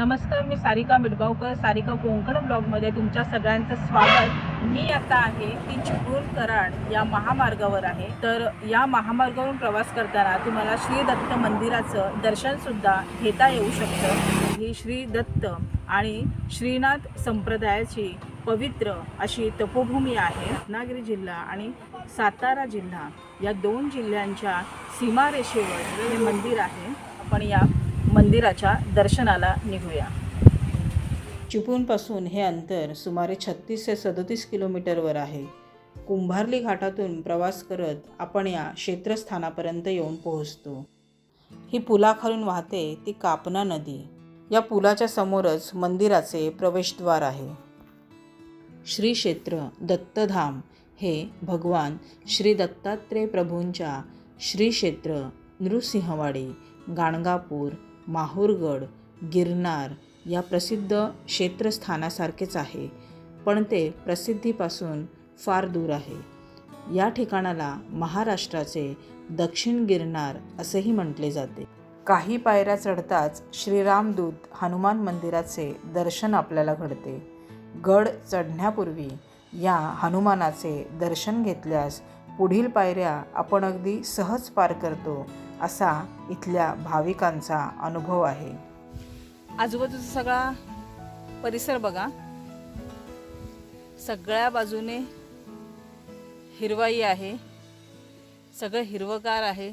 नमस्कार मी सारिका मिडगावकर सारिका कोंकण ब्लॉगमध्ये तुमच्या सगळ्यांचं स्वागत. मी आता आहे ती चिपळूण कराड या महामार्गावर आहे. तर या महामार्गावरून प्रवास करताना तुम्हाला श्री दत्त मंदिराचं दर्शनसुद्धा घेता येऊ शकतं. ही श्री दत्त आणि श्रीनाथ संप्रदायाची पवित्र अशी तपोभूमी आहे. रत्नागिरी जिल्हा आणि सातारा जिल्हा या दोन जिल्ह्यांच्या सीमारेषेवर हे मंदिर आहे. आपण या मंदिराच्या दर्शनाला निघूया. चिपळूणपासून हे अंतर सुमारे छत्तीस ते सदतीस किलोमीटरवर आहे. कुंभारली घाटातून प्रवास करत आपण या क्षेत्रस्थानापर्यंत येऊन पोहोचतो. ही पुलाखालून वाहते ती कापना नदी. या पुलाच्या समोरच मंदिराचे प्रवेशद्वार आहे. श्री क्षेत्र दत्तधाम हे भगवान श्री दत्तात्रेय प्रभूंच्या श्री क्षेत्र नृसिंहवाडी गाणगापूर माहूरगड गिरनार या प्रसिद्ध क्षेत्रस्थानासारखेच आहे पण ते प्रसिद्धीपासून फार दूर आहे. या ठिकाणाला महाराष्ट्राचे दक्षिण गिरनार असेही म्हटले जाते. काही पायऱ्या चढताच श्रीरामदूत हनुमान मंदिराचे दर्शन आपल्याला घडते. गड चढण्यापूर्वी या हनुमानाचे दर्शन घेतल्यास पुढील पायऱ्या आपण अगदी सहज पार करतो असा इथल्या भाविकांचा अनुभव आहे. आजूबाजूचा सगळा परिसर बघा. सगळ्या बाजूने हिरवाई आहे. सगळं हिरवगार आहे.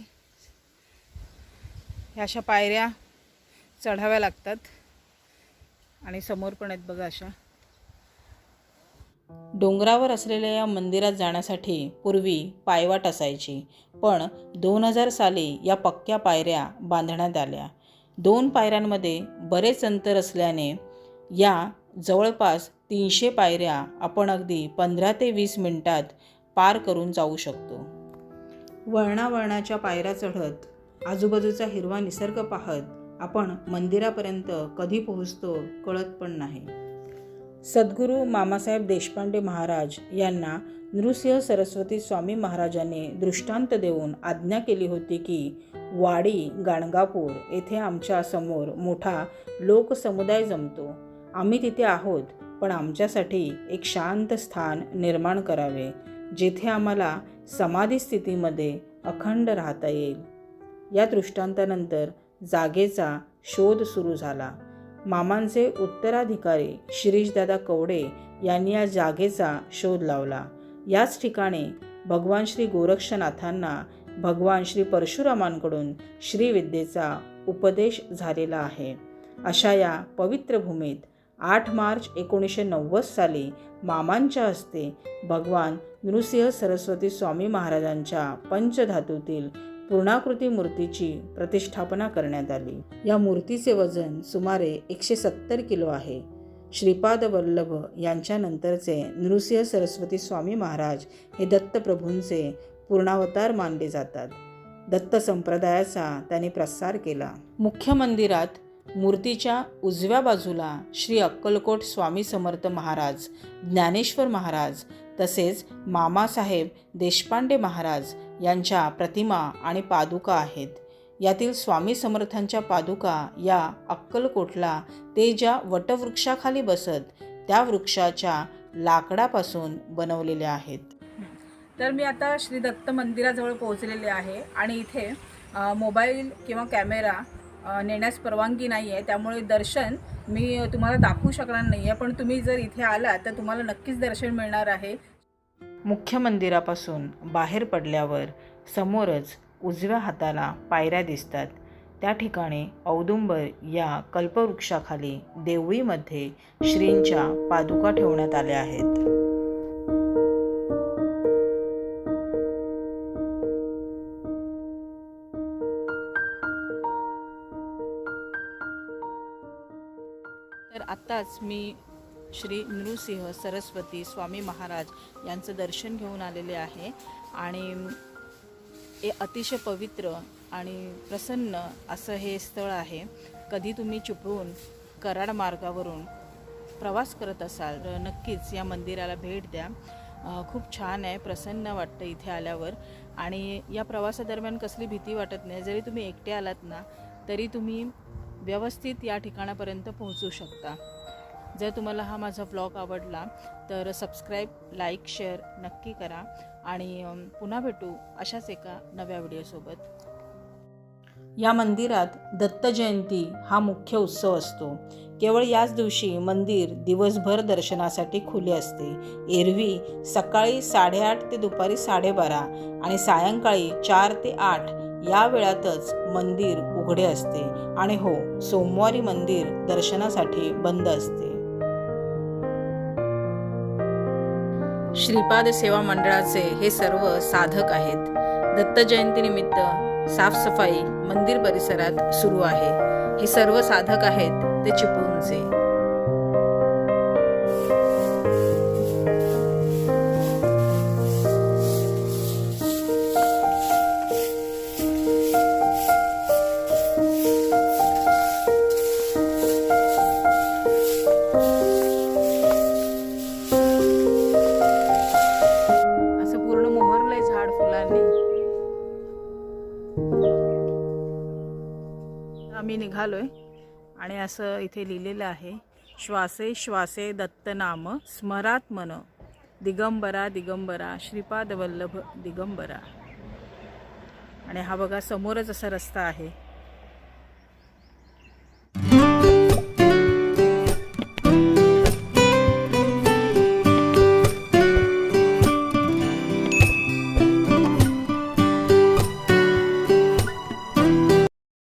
ह्या अशा पायऱ्या चढाव्या लागतात. आणि समोर पण आहेत बघा अशा. डोंगरावर असलेल्या या मंदिरात जाण्यासाठी पूर्वी पायवाट असायची. पण दोन हजार साली या पक्क्या पायऱ्या बांधण्यात आल्या. दोन पायऱ्यांमध्ये बरेच अंतर असल्याने या जवळपास तीनशे पायऱ्या आपण अगदी पंधरा ते वीस मिनटात पार करून जाऊ शकतो. वळणावळणाच्या पायऱ्या चढत आजूबाजूचा हिरवा निसर्ग पाहत आपण मंदिरापर्यंत कधी पोहोचतो कळत पण नाही. सद्गुरू मामासाहेब देशपांडे महाराज यांना नृसिंह सरस्वती स्वामी महाराजांनी दृष्टांत देऊन आज्ञा केली होती की वाडी गाणगापूर येथे आमच्यासमोर मोठा लोकसमुदाय जमतो. आम्ही तिथे आहोत पण आमच्यासाठी एक शांत स्थान निर्माण करावे जेथे आम्हाला समाधी स्थितीमध्ये अखंड राहता येईल. या दृष्टांतानंतर जागेचा शोध सुरू झाला. मामांचे उत्तराधिकारी शिरीषदादा कवडे यांनी या जागेचा शोध लावला. याच ठिकाणी भगवान श्री गोरक्षनाथांना भगवान श्री परशुरामांकडून श्रीविद्येचा उपदेश झालेला आहे. अशा या पवित्र भूमीत आठ मार्च एकोणीसशे नव्वद साली मामांच्या हस्ते भगवान नृसिंह सरस्वती स्वामी महाराजांच्या पंचधातूतील पूर्णाकृती मूर्तीची प्रतिष्ठापना करण्यात आली. या मूर्तीचे वजन सुमारे एकशे सत्तर किलो आहे. श्रीपाद वल्लभ यांच्यानंतरचे नृसिंह सरस्वती स्वामी महाराज हे दत्तप्रभूंचे पूर्णावतार मानले जातात. दत्त संप्रदायाचा त्यांनी प्रसार केला. मुख्य मंदिरात मूर्तीच्या उजव्या बाजूला श्री अक्कलकोट स्वामी समर्थ महाराज ज्ञानेश्वर महाराज तसेच मामासाहेब देशपांडे महाराज यांच्या प्रतिमा आणि पादुका आहेत. यातील स्वामी समर्थांच्या पादुका या अक्कलकोटला ते ज्या वटवृक्षाखाली बसत त्या वृक्षाच्या लाकडापासून बनवलेल्या आहेत. तर मी आता श्री दत्त मंदिराजवळ पोहोचलेले आहे आणि इथे मोबाईल किंवा कॅमेरा नेण्यास परवानगी नाही आहे त्यामुळे दर्शन मी तुम्हाला दाखवू शकणार नाही आहे पण तुम्ही जर इथे आलात तर तुम्हाला नक्कीच दर्शन मिळणार आहे. मुख्य मंदिरापासून बाहेर पडल्यावर समोरच उजव्या हाताला पायऱ्या दिसतात. त्या ठिकाणी औदुंबर या कल्पवृक्षाखाली देवळीमध्ये श्रींच्या पादुका ठेवण्यात आल्या आहेत. तर आत्ताच मी श्री नृसिंह सरस्वती स्वामी महाराज यांचं दर्शन घेऊन आलेले आहे. आणि हे अतिशय पवित्र आणि प्रसन्न असं हे स्थळ आहे. कधी तुम्ही चुपळून कराड मार्गावरून प्रवास करत असाल तर नक्कीच या मंदिराला भेट द्या. खूप छान आहे प्रसन्न वाटतं इथे आल्यावर. आणि या प्रवासादरम्यान कसली भीती वाटत नाही. जरी तुम्ही एकटे आलात ना तरी तुम्ही व्यवस्थित या ठिकाणापर्यंत पोहोचू शकता. जर तुम्हाला हा माझा ब्लॉग आवडला तर सबस्क्राईब लाईक शेअर नक्की करा. आणि पुन्हा भेटू अशाच एका नव्या व्हिडिओसोबत या मंदिरात दत्त जयंती हा मुख्य उत्सव असतो. केवळ याच दिवशी मंदिर दिवसभर दर्शनासाठी खुले असते. एरवी सकाळी साडेआठ ते दुपारी साडेबारा आणि सायंकाळी चार ते आठ या वेळातच मंदिर उघडे असते. आणि हो सोमवारी मंदिर दर्शनासाठी बंद असते. श्रीपाद सेवा मंडळाचे हे सर्व साधक आहेत. दत्त जयंतीनिमित्त साफसफाई मंदिर परिसरात सुरू आहे. हे सर्व साधक आहेत ते चिपळूणचे. आम्ही आहे आणि असं इथे लिहिलेलं आहे श्वासे श्वासे दत्तनाम स्मरात मन. दिगंबरा दिगंबरा श्रीपाद वल्लभ दिगंबरा. आणि हा बघा समोरच असा रस्ता आहे.